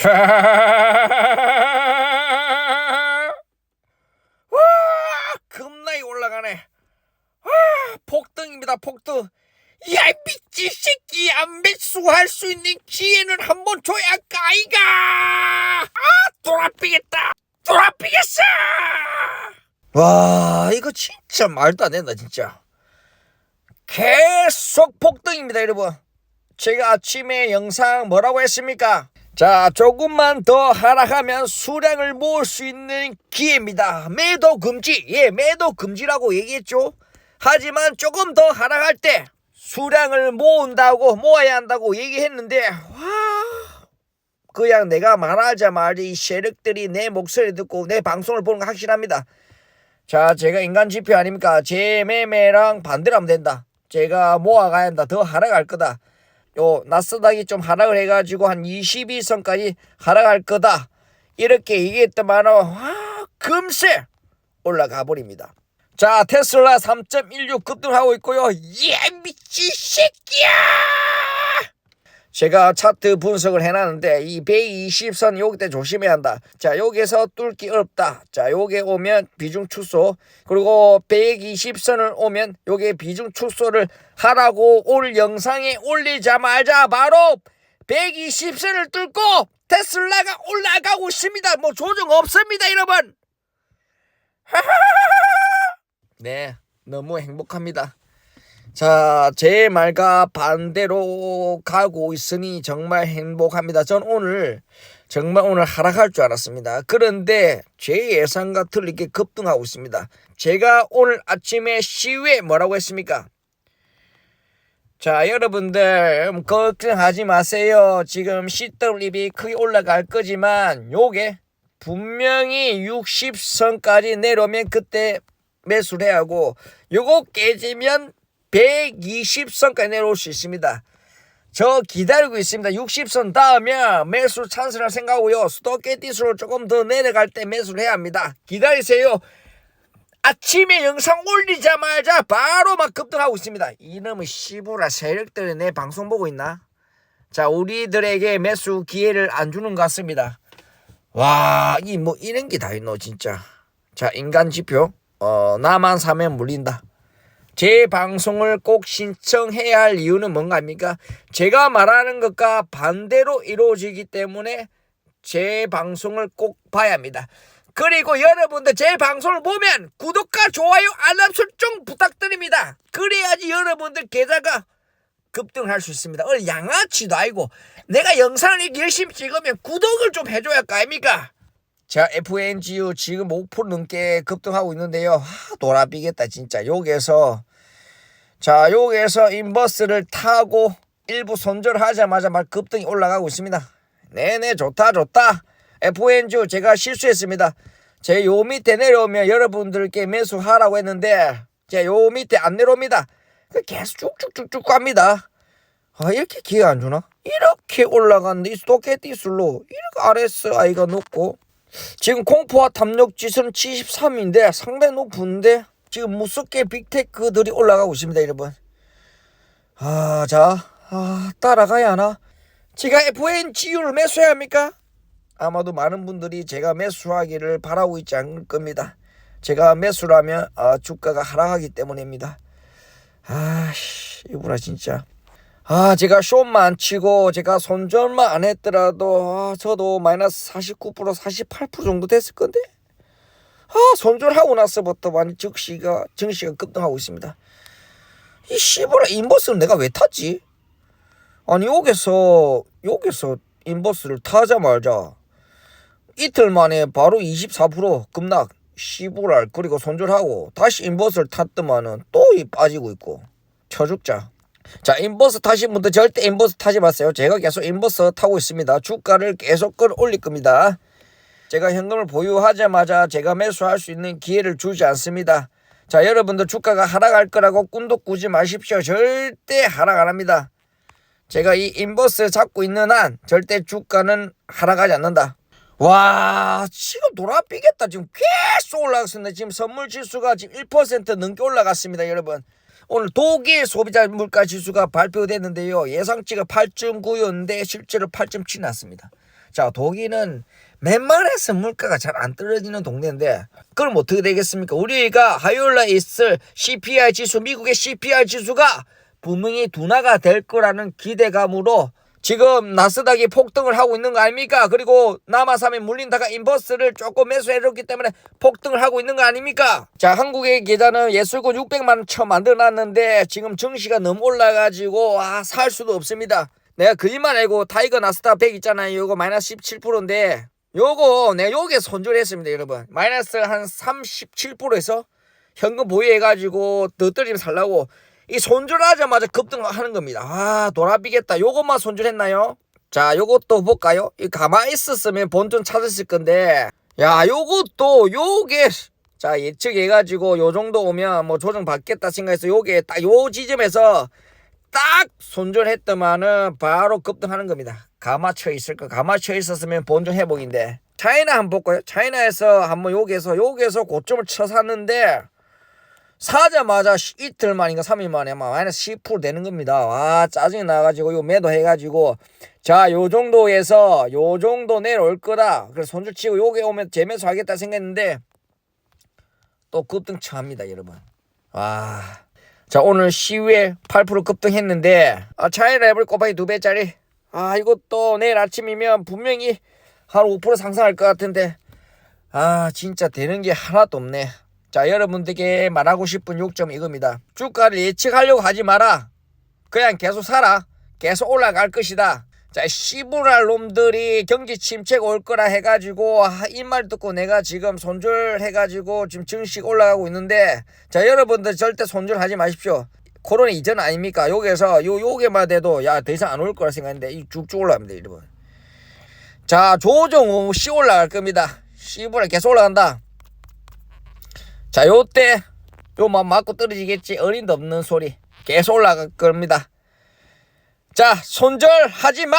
와, 겁나게 올라가네. 와, 폭등입니다, 폭등. 야, 이 미친 새끼, 안 매수할 수 있는 기회는 한 번 줘야 까이가. 아, 돌아삐겠다. 돌아삐겠어. 와, 이거 진짜 말도 안 된다, 진짜. 계속 폭등입니다, 여러분. 제가 아침에 영상 뭐라고 했습니까? 자, 조금만 더 하락하면 수량을 모을 수 있는 기회입니다. 매도 금지. 예, 매도 금지라고 얘기했죠. 하지만 조금 더 하락할 때 수량을 모은다고 모아야 한다고 얘기했는데 와 그냥 내가 말하자마자 이 세력들이 내 목소리 듣고 내 방송을 보는 거 확실합니다. 자, 제가 인간 지표 아닙니까? 제 매매랑 반대로 하면 된다. 제가 모아가야 한다. 더 하락할 거다. 요 나스닥이 좀 하락을 해가지고 한 22선까지 하락할 거다. 이렇게 얘기했더만 와 금세 올라가 버립니다. 자 테슬라 3.16 급등하고 있고요. 예 미친 새끼야! 제가 차트 분석을 해놨는데 이 120선 요때 조심해야 한다. 자 여기서 뚫기 어렵다. 자 요게 오면 비중 축소 그리고 120선을 오면 요게 비중 축소를 하라고 올 영상에 올리자마자 바로 120선을 뚫고 테슬라가 올라가고 있습니다. 뭐 조정 없습니다 여러분. 네 너무 행복합니다. 자, 제 말과 반대로 가고 있으니 정말 행복합니다. 전 오늘 정말 오늘 하락할 줄 알았습니다. 그런데 제 예상과 틀리게 급등하고 있습니다. 제가 오늘 아침에 시위에 뭐라고 했습니까? 자, 여러분들 걱정하지 마세요. 지금 CWB 크게 올라갈 거지만 요게 분명히 60선까지 내려오면 그때 매수를 해야 하고 요거 깨지면 120선까지 내려올 수 있습니다. 저 기다리고 있습니다. 60선 닿으면 매수 찬스를 생각하고요. 스토캐티스로 조금 더 내려갈 때 매수를 해야 합니다. 기다리세요. 아침에 영상 올리자마자 바로 막 급등하고 있습니다. 이놈의 시부라 세력들이 내 방송 보고 있나? 자, 우리들에게 매수 기회를 안 주는 것 같습니다. 와, 이 뭐 이런 게 다 있노 진짜. 자, 인간 지표. 어, 나만 사면 물린다. 제 방송을 꼭 신청해야 할 이유는 뭔가 합니까? 제가 말하는 것과 반대로 이루어지기 때문에 제 방송을 꼭 봐야 합니다. 그리고 여러분들 제 방송을 보면 구독과 좋아요 알람 설정 부탁드립니다. 그래야지 여러분들 계좌가 급등할 수 있습니다. 오늘 양아치도 아니고 내가 영상을 이렇게 열심히 찍으면 구독을 좀 해줘야 할 거 아닙니까? 자, FNGU 지금 5% 넘게 급등하고 있는데요. 하, 돌아비겠다, 진짜. 여기에서, 자, 여기에서 인버스를 타고 일부 손절하자마자 막 급등이 올라가고 있습니다. 네네, 좋다, 좋다. FNGU 제가 실수했습니다. 제 요 밑에 내려오면 여러분들께 매수하라고 했는데, 제 요 밑에 안 내려옵니다. 그 계속 쭉쭉쭉쭉 갑니다. 아, 이렇게 기회 안 주나? 이렇게 올라갔는데, 이 스토캐티술로 이렇게 RSI가 높고, 지금 공포와 탐욕 지수는 73인데 상당히 높은데 지금 무섭게 빅테크들이 올라가고 있습니다 여러분. 아 자 아, 따라가야 하나? 제가 FNGU를 매수해야 합니까? 아마도 많은 분들이 제가 매수하기를 바라고 있지 않을 겁니다. 제가 매수를 하면 아, 주가가 하락하기 때문입니다. 아씨 이구나 진짜. 아, 제가 쇼만 치고 제가 손절만 안 했더라도 아, 저도 마이너스 49% 48% 정도 됐을 건데. 아, 손절하고 나서부터 완전 즉시가 증시가 급등하고 있습니다. 이 씨부라 인버스는 내가 왜 탔지? 아니 여기서 여기서 인버스를 타자마자 이틀 만에 바로 24% 급락 씨부랄 그리고 손절하고 다시 인버스를 탔더만은 또이 빠지고 있고 쳐죽자. 자, 인버스 타신 분들 절대 인버스 타지 마세요. 제가 계속 인버스 타고 있습니다. 주가를 계속 끌어올릴 겁니다. 제가 현금을 보유하자마자 제가 매수할 수 있는 기회를 주지 않습니다. 자, 여러분들 주가가 하락할 거라고 꿈도 꾸지 마십시오. 절대 하락 안 합니다. 제가 이 인버스 잡고 있는 한 절대 주가는 하락하지 않는다. 와, 지금 돌아삐겠다. 지금 계속 올라갔습니다. 지금 선물 지수가 지금 1% 넘게 올라갔습니다, 여러분. 오늘 독일 소비자 물가 지수가 발표됐는데요. 예상치가 8.9였는데 실제로 8.7 났습니다. 자 독일은 웬만해서 물가가 잘 안 떨어지는 동네인데 그럼 어떻게 되겠습니까? 우리가 화요일날 있을 CPI 지수 미국의 CPI 지수가 분명히 둔화가 될 거라는 기대감으로 지금 나스닥이 폭등을 하고 있는 거 아닙니까? 그리고 남아삼에 물린다가 인버스를 조금 매수해줬기 때문에 폭등을 하고 있는 거 아닙니까? 자, 한국의 계좌는 예술권 600만 원 처음 만들어놨는데 지금 증시가 너무 올라가지고 아, 살 수도 없습니다. 내가 그 일만 알고 타이거 나스닥 100 있잖아요. 요거 마이너스 17%인데 요거 내가 요게 손절했습니다, 여러분. 마이너스 한 37%에서 현금 보유해가지고 더 떨어지면 살라고 이 손절하자마자 급등하는 겁니다. 아 돌아비겠다. 요것만 손절했나요? 자 요것도 볼까요? 이 가만히 있었으면 본전 찾았을 건데 야 요것도 요게 자 예측해가지고 요 정도 오면 뭐 조정 받겠다 생각해서 요게 딱 요 지점에서 딱 손절했더만은 바로 급등하는 겁니다. 가마쳐 있을 거 가마쳐 있었으면 본전 회복인데 차이나 한번 볼까요? 차이나에서 한번 여기에서 여기에서 고점을 쳐 샀는데 사자마자 시- 이틀 만인가 3일 만에 막 마이너스 10% 되는 겁니다. 와 짜증이 나가지고 요 매도 해가지고 자 요 정도에서 요 정도 내려올 거다. 그래서 손절 치고 요게 오면 재매수 하겠다 생각했는데 또 급등 처합니다 여러분. 와. 자 오늘 시위에 8% 급등했는데 아 차이나 랩을 곱하기 두 배짜리. 아 이것도 내일 아침이면 분명히 한 5% 상승할 것 같은데. 아 진짜 되는 게 하나도 없네. 자 여러분들께 말하고 싶은 요점은 이겁니다. 주가를 예측하려고 하지 마라. 그냥 계속 살아 계속 올라갈 것이다 자 씨부랄 놈들이 경기 침체가 올 거라 해가지고 아, 이말 듣고 내가 지금 손절해가지고 지금 증시 올라가고 있는데 자 여러분들 절대 손절하지 마십시오. 코로나 이전 아닙니까? 여기서 요 요게만 돼도 야 더 이상 안 올 거라 생각했는데 이 쭉쭉 올라갑니다 여러분. 자 조정 후씨 올라갈 겁니다. 씨부랄 계속 올라간다. 자 요때 요만 맞고 떨어지겠지. 어림도 없는 소리. 계속 올라갈 겁니다 자 손절하지 마!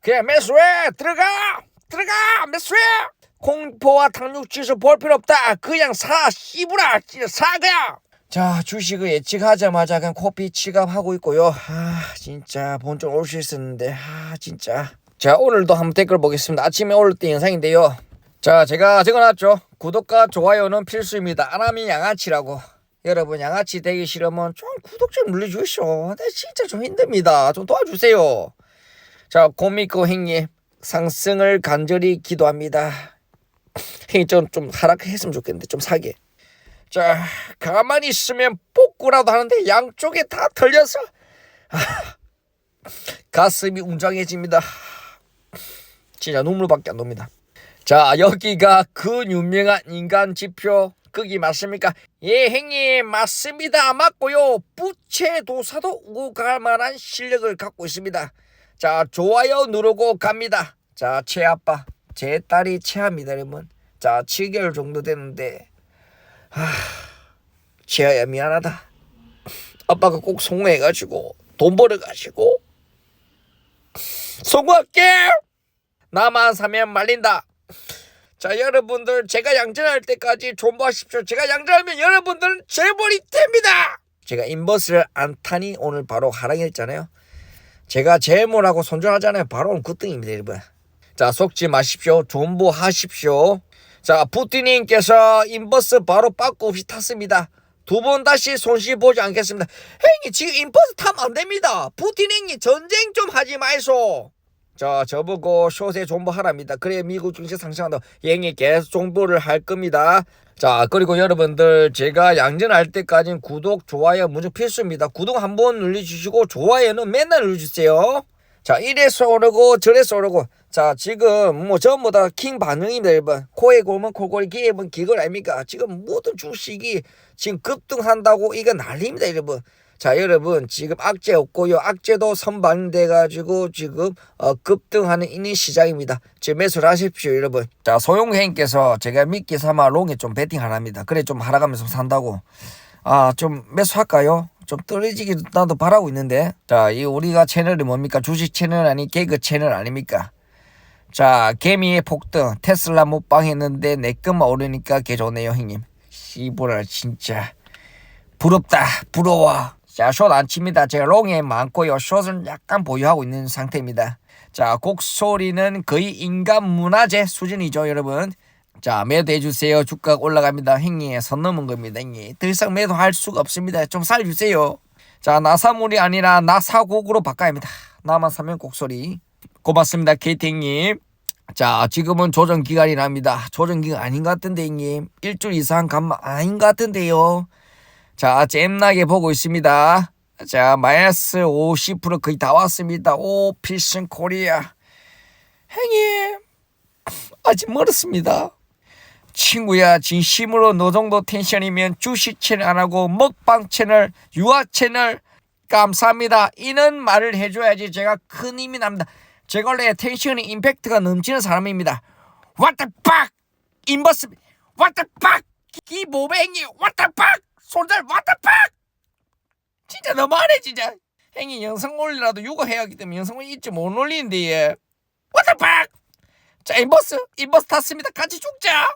그냥 매수해! 들어가! 들어가! 매수해! 공포와 탕육지수 볼 필요 없다! 그냥 사 씨부라! 사 그냥! 자 주식을 예측하자마자 그냥 코피 치감하고 있고요. 아 진짜 본전 올 수 있었는데 아 진짜. 자 오늘도 한번 댓글 보겠습니다. 아침에 때 영상인데요. 자 제가 적어놨죠. 구독과 좋아요는 필수입니다. 안 하면 양아치라고 여러분 양아치 되기 싫으면 좀 구독 좀 눌러주시오. 나 진짜 좀 힘듭니다. 좀 도와주세요. 자 고미코 행님 상승을 간절히 기도합니다. 행님 좀, 좀 하락했으면 좋겠는데 좀 사게. 자 가만히 있으면 뽑구라도 하는데 양쪽에 다 털려서. 아, 가슴이 웅장해집니다. 진짜 눈물밖에 안 납니다. 자 여기가 그 유명한 인간 지표 거기 맞습니까? 예 형님 맞습니다. 맞고요. 부채 도사도 오고 갈 만한 실력을 갖고 있습니다. 자 좋아요 누르고 갑니다. 자 채아빠 제 딸이 채아입니다 여러분. 자 7개월 정도 되는데. 하 채아야 미안하다. 아빠가 꼭 성공해가지고 돈 벌어가지고. 성공할게 나만 사면 말린다 자 여러분들 제가 양전할 때까지 존버하십시오. 제가 양전하면 여러분들은 재벌이 됩니다. 제가 인버스를 안 타니 오늘 바로 하락했잖아요. 제가 재물하고 손절하잖아요. 바로 오늘 급등입니다 여러분. 자 속지 마십시오. 존버하십시오. 자 푸틴님께서 인버스 바로 빠꾸 없이 탔습니다. 두 번 다시 손실 보지 않겠습니다. 형님 지금 인버스 타면 안 됩니다. 형님 전쟁 좀 하지 마이소 자, 저보고 숏에 존버하랍니다. 그래 미국 증시 상승한다. 얘기 계속 존버를 할 겁니다. 자, 그리고 여러분들 제가 양전할 때까지는 구독, 좋아요 무조건 필수입니다. 구독 한 번 눌러주시고 좋아요는 맨날 눌러주세요. 자, 이래서 오르고 저래서 오르고 자, 지금 뭐 전부 다 킹 반응입니다, 여러분. 코에 골면 코골이, 귀에 보면 귀걸 아닙니까? 지금 모든 주식이 지금 급등한다고 이거 난립니다, 여러분. 자 여러분 지금 악재 없고요. 악재도 선반돼 가지고 지금 어, 급등하는 이는 시장입니다. 지금 매수를 하십시오 여러분. 자 소용행께서 제가 미끼 삼아 롱에 좀 베팅 하랍니다. 그래 좀 하락하면서 산다고. 아 좀 매수할까요? 좀 떨어지기 나도 바라고 있는데. 자 이 우리가 채널이 뭡니까? 주식 채널 아니 개그 채널 아닙니까? 자 개미의 폭등. 테슬라 못방 했는데 내 것만 오르니까 개 좋네요 형님. 씨부라 진짜. 부럽다. 부러워 자, 숏 안 칩니다. 제가 롱에 많고요. 숏은 약간 보유하고 있는 상태입니다. 자, 곡소리는 거의 인간 문화재 수준이죠, 여러분. 자, 매도해 주세요. 주가 올라갑니다. 행님 선 넘은 겁니다. 행님 더 이상 매도할 수가 없습니다. 좀 살려주세요. 자, 나사물이 아니라 나사곡으로 바꿔야 합니다. 나만 사면 곡소리. 고맙습니다, 케이트 형님. 자, 지금은 조정 기간이랍니다. 조정 기간 아닌 것 같은데, 형님. 일주일 이상 간만 아닌 것 같은데요. 자, 잼나게 보고 있습니다. 자, 마이너스 50% 거의 다 왔습니다. 오, 필승 코리아. 형님, 아직 멀었습니다. 친구야, 진심으로 너 정도 텐션이면 주식 채널 안 하고 먹방 채널, 유아 채널 감사합니다. 이런 말을 해줘야지 제가 큰 힘이 납니다. 제가 원래 텐션이 임팩트가 넘치는 사람입니다. What the fuck? 인버스 What the fuck? 이 모뱅이 What the fuck? The fuck? 진짜 너무하네 진짜. 행이 영상 올리라도 육아해야 하기 때문에 영상을 잊지 못 올리는데 얘. Fuck? 자 인버스 인버스 탔습니다. 같이 죽자.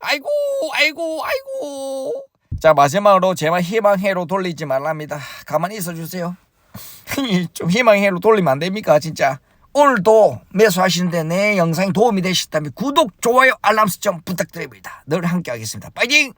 아이고 아이고 아이고. 자 마지막으로 제발 희망해로 돌리지 말랍니다. 가만히 있어 주세요. 좀 희망해로 돌리면 안 됩니까 진짜. 오늘도 매수하시는데 내 영상이 도움이 되셨다면 구독, 좋아요, 알람 설정 부탁드립니다. 늘 함께 하겠습니다. 파이팅!